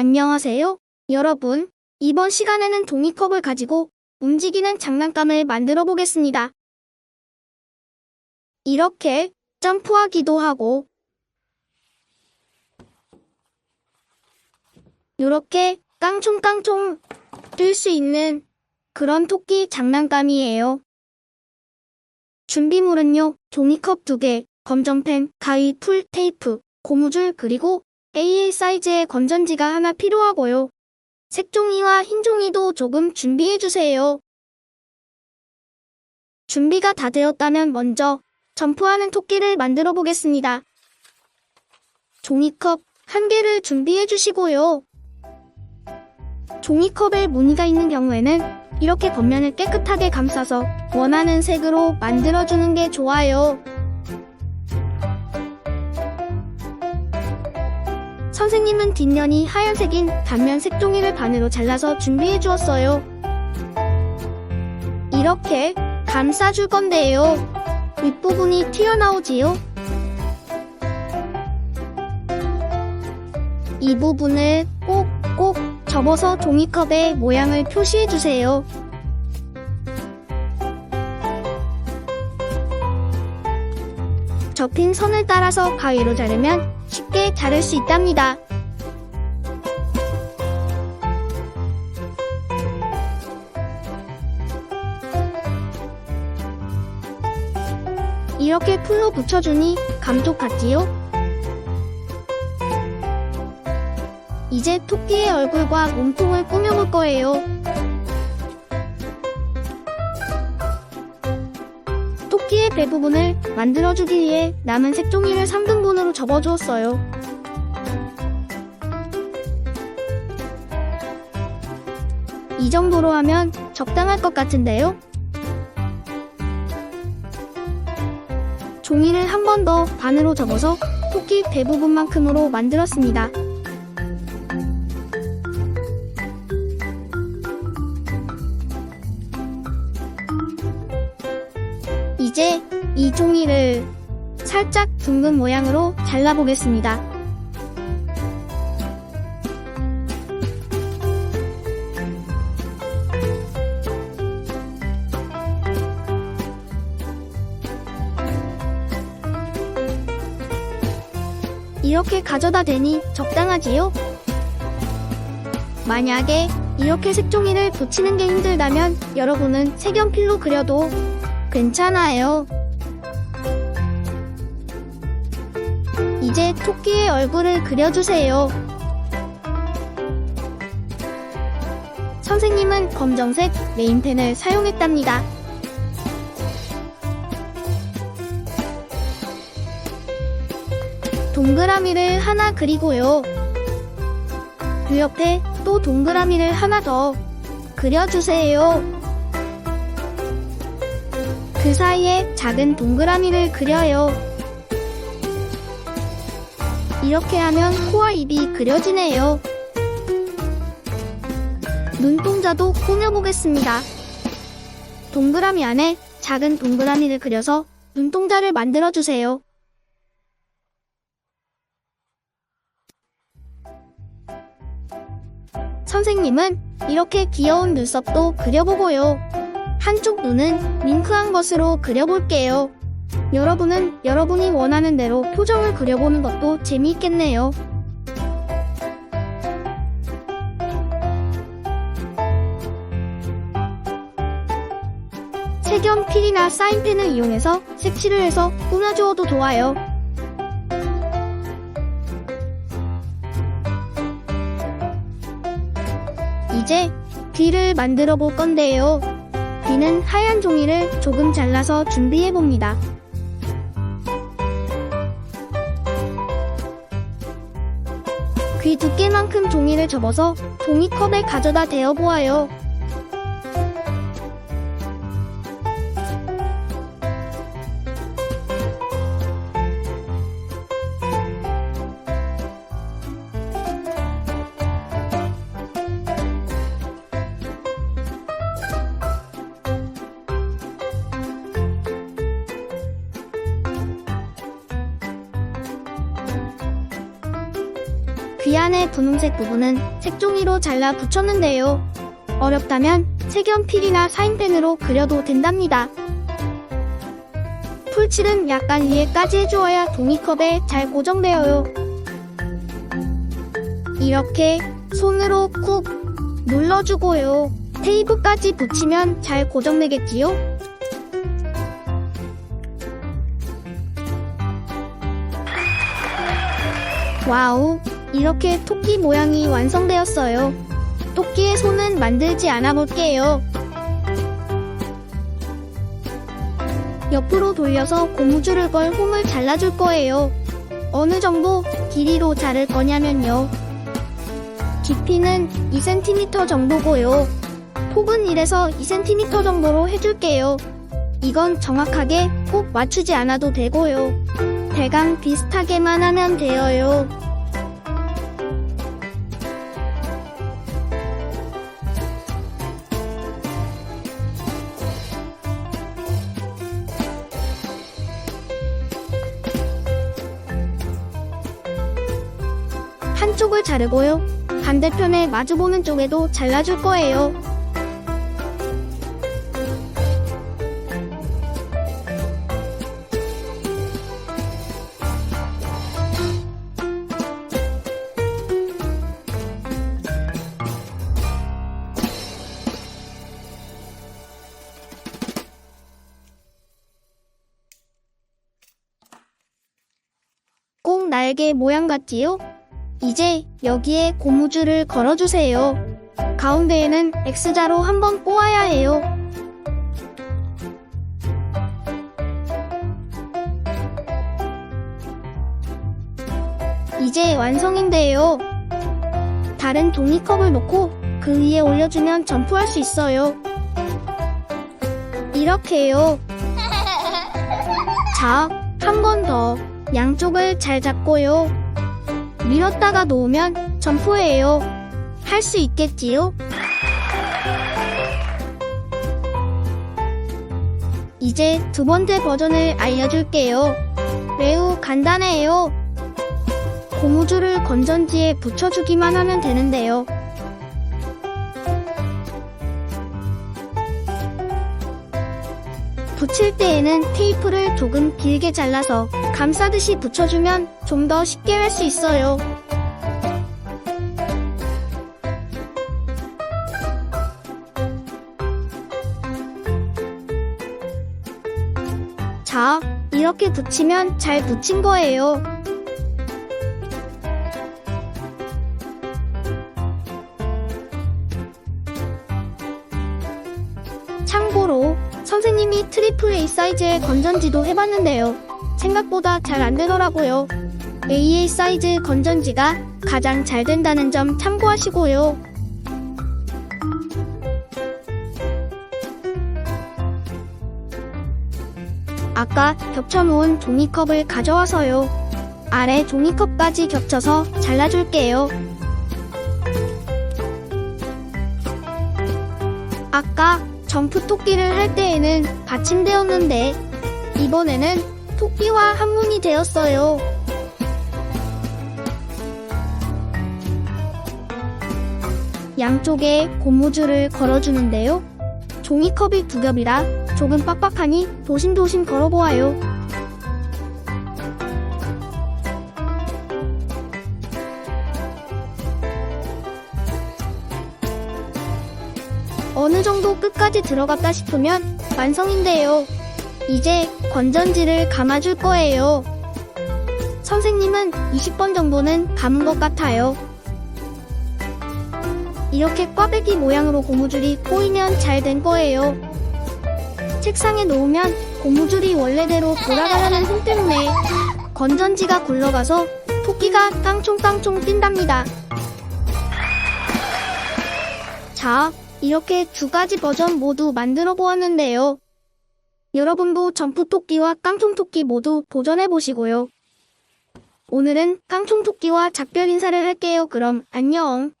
안녕하세요, 여러분. 이번 시간에는 종이컵을 가지고 움직이는 장난감을 만들어 보겠습니다. 이렇게 점프하기도 하고, 이렇게 깡총깡총 뛸 수 있는 그런 토끼 장난감이에요. 준비물은요, 종이컵 2개, 검정펜, 가위, 풀, 테이프, 고무줄, 그리고 AA 사이즈의 건전지가 하나 필요하고요. 색종이와 흰종이도 조금 준비해주세요. 준비가 다 되었다면 먼저 점프하는 토끼를 만들어 보겠습니다. 종이컵 한 개를 준비해 주시고요. 종이컵에 무늬가 있는 경우에는 이렇게 겉면을 깨끗하게 감싸서 원하는 색으로 만들어주는 게 좋아요. 선생님은 뒷면이 하얀색인 단면 색종이를 반으로 잘라서 준비해 주었어요. 이렇게 감싸줄 건데요. 윗부분이 튀어나오지요. 이 부분을 꼭꼭 접어서 종이컵에 모양을 표시해 주세요. 접힌 선을 따라서 가위로 자르면 쉽게 자를 수 있답니다. 이렇게 풀로 붙여주니 감쪽 같지요? 이제 토끼의 얼굴과 몸통을 꾸며볼 거예요. 토끼의 배 부분을 만들어주기 위해 남은 색종이를 3등분으로 접어주었어요. 이 정도로 하면 적당할 것 같은데요? 종이를 한 번 더 반으로 접어서 토끼 대부분만큼으로 만들었습니다. 종이를 살짝 둥근 모양으로 잘라보겠습니다. 이렇게 가져다 대니 적당하지요? 만약에 이렇게 색종이를 붙이는 게 힘들다면 여러분은 색연필로 그려도 괜찮아요. 이제 토끼의 얼굴을 그려주세요. 선생님은 검정색 메인펜을 사용했답니다. 동그라미를 하나 그리고요. 그 옆에 또 동그라미를 하나 더 그려주세요. 그 사이에 작은 동그라미를 그려요. 이렇게 하면 코와 입이 그려지네요. 눈동자도 꾸며보겠습니다. 동그라미 안에 작은 동그라미를 그려서 눈동자를 만들어주세요. 선생님은 이렇게 귀여운 눈썹도 그려보고요. 한쪽 눈은 윙크한 것으로 그려볼게요. 여러분은 여러분이 원하는 대로 표정을 그려보는 것도 재미있겠네요. 색연 필이나 사인펜을 이용해서 색칠을 해서 꾸며주어도 좋아요. 이제 귀를 만들어 볼 건데요. 귀는 하얀 종이를 조금 잘라서 준비해 봅니다. 귀 두께만큼 종이를 접어서 종이컵에 가져다 대어 보아요. 귀 안의 분홍색 부분은 색종이로 잘라 붙였는데요. 어렵다면 색연필이나 사인펜으로 그려도 된답니다. 풀칠은 약간 위에까지 해주어야 종이컵에 잘 고정되어요. 이렇게 손으로 쿡 눌러주고요. 테이프까지 붙이면 잘 고정되겠지요? 와우, 이렇게 토끼 모양이 완성되었어요. 토끼의 손은 만들지 않아 볼게요. 옆으로 돌려서 고무줄을 걸 홈을 잘라줄 거예요. 어느 정도 길이로 자를 거냐면요. 깊이는 2cm 정도고요. 폭은 1에서 2cm 정도로 해줄게요. 이건 정확하게 꼭 맞추지 않아도 되고요. 대강 비슷하게만 하면 돼요. 한쪽을 자르고요. 반대편에 마주보는 쪽에도 잘라줄 거예요. 꼭 날개 모양 같지요? 이제 여기에 고무줄을 걸어주세요. 가운데에는 X자로 한번 꼬아야 해요. 이제 완성인데요. 다른 종이컵을 놓고 그 위에 올려주면 점프할 수 있어요. 이렇게요. 자, 한 번 더. 양쪽을 잘 잡고요. 밀었다가 놓으면 점프예요. 할 수 있겠지요? 이제 두 번째 버전을 알려줄게요. 매우 간단해요. 고무줄을 건전지에 붙여주기만 하면 되는데요. 붙일 때에는 테이프를 조금 길게 잘라서 감싸듯이 붙여주면 좀 더 쉽게 할 수 있어요. 자, 이렇게 붙이면 잘 붙인 거예요. 참고로 선생님이 트리플 A 사이즈의 건전지도 해봤는데요. 생각보다 잘 안 되더라고요. AA 사이즈 건전지가 가장 잘 된다는 점 참고하시고요. 아까 겹쳐놓은 종이컵을 가져와서요. 아래 종이컵까지 겹쳐서 잘라줄게요. 아까 점프 토끼를 할 때에는 받침되었는데 이번에는 토끼와 한문이 되었어요. 양쪽에 고무줄을 걸어주는데요. 종이컵이 두 겹이라 조금 빡빡하니 조심조심 걸어보아요. 어느 정도 끝까지 들어갔다 싶으면 완성인데요. 이제 건전지를 감아줄 거예요. 선생님은 20번 정도는 감은 것 같아요. 이렇게 꽈배기 모양으로 고무줄이 꼬이면 잘 된 거예요. 책상에 놓으면 고무줄이 원래대로 돌아가려는 힘 때문에 건전지가 굴러가서 토끼가 깡총깡총 뛴답니다. 자, 이렇게 두 가지 버전 모두 만들어 보았는데요. 여러분도 점프토끼와 깡총토끼 모두 도전해 보시고요. 오늘은 깡총토끼와 작별 인사를 할게요. 그럼 안녕.